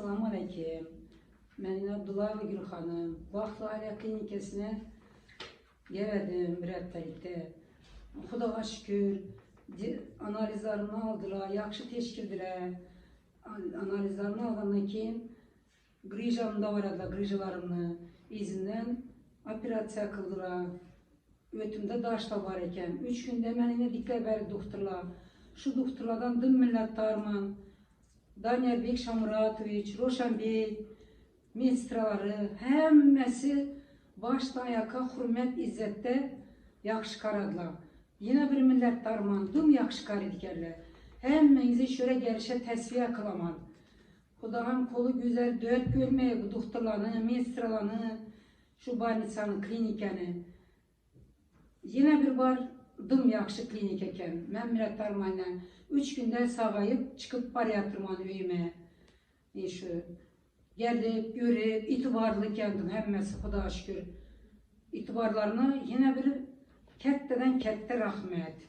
Selamun Aleyküm. Mən Abdullayeva Gül xanım. Vaxtlı Ailə Klinikəsinə gələdim mürəbbəlikdə. Xudağa şükür, analizlarımı aldılar, yaxşı teşkildilər. Analizlarımı alğandan kim, qrijamı da varadılar, qrijalarımı. İzindən operasiya qıldılar. Ötümdə daş da var ikən. Üç gündə məni nə diqqə bəri doktorlar. Şu doktorlardan dın millətdarımın. Daniel Bey Şamuratoviç, Roşan Bey, ministraları, hemmesi baştan ayağa hürmet izzette yaxşı. Yine bir minnettarman, dım yaxşı qaradıkerler. Hemmenizi şöyle gelişe tesviye kılaman. Xudanın kolu güzel, dört görmeye bu doktorlarını, ministralarını, şu barnisanı, klinikeni. Yine bir var dım yaxşı klinik eken. Mən minnətdarım Üç günde sağayıp çıkıp bariyatrıman öyüme. E şu gelip, görüp, itibarlı kendim hemmesi Xuda şükür. İtibarlarına yine bir ketteden kette rahmet.